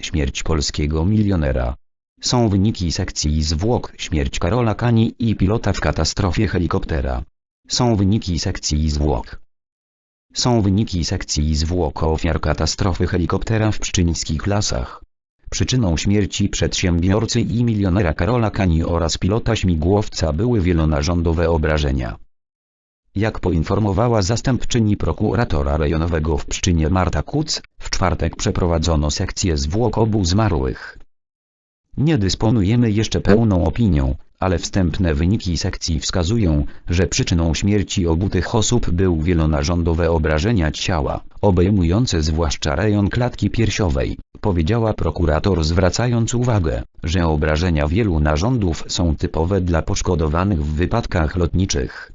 Śmierć polskiego milionera. Są wyniki sekcji zwłok śmierć Karola Kani i pilota w katastrofie helikoptera. Są wyniki sekcji zwłok. Są wyniki sekcji zwłok ofiar katastrofy helikoptera w pszczyńskich lasach. Przyczyną śmierci przedsiębiorcy i milionera Karola Kani oraz pilota śmigłowca były wielonarządowe obrażenia. Jak poinformowała zastępczyni prokuratora rejonowego w Pszczynie Marta Kuc, w czwartek przeprowadzono sekcję zwłok obu zmarłych. Nie dysponujemy jeszcze pełną opinią, ale wstępne wyniki sekcji wskazują, że przyczyną śmierci obu tych osób był wielonarządowe obrażenia ciała, obejmujące zwłaszcza rejon klatki piersiowej, powiedziała prokurator zwracając uwagę, że obrażenia wielu narządów są typowe dla poszkodowanych w wypadkach lotniczych.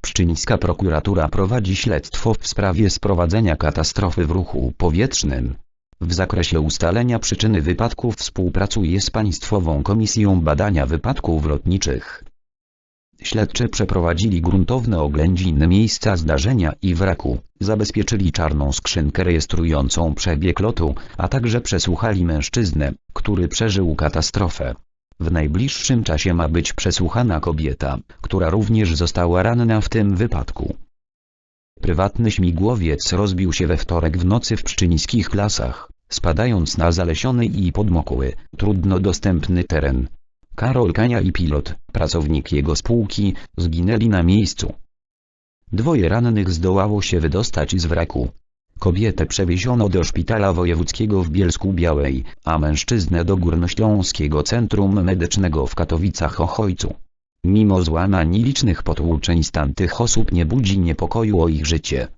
Pszczyńska prokuratura prowadzi śledztwo w sprawie sprowadzenia katastrofy w ruchu powietrznym. W zakresie ustalenia przyczyny wypadków współpracuje z Państwową Komisją Badania Wypadków Lotniczych. Śledczy przeprowadzili gruntowne oględziny miejsca zdarzenia i wraku, zabezpieczyli czarną skrzynkę rejestrującą przebieg lotu, a także przesłuchali mężczyznę, który przeżył katastrofę. W najbliższym czasie ma być przesłuchana kobieta, która również została ranna w tym wypadku. Prywatny śmigłowiec rozbił się we wtorek w nocy w pszczyńskich lasach, spadając na zalesiony i podmokły, trudno dostępny teren. Karol Kania i pilot, pracownik jego spółki, zginęli na miejscu. Dwoje rannych zdołało się wydostać z wraku. Kobietę przewieziono do szpitala wojewódzkiego w Bielsku Białej, a mężczyznę do Górnośląskiego Centrum Medycznego w Katowicach-Ochojcu. Mimo złamań i licznych potłuczeń stan tych osób nie budzi niepokoju o ich życie.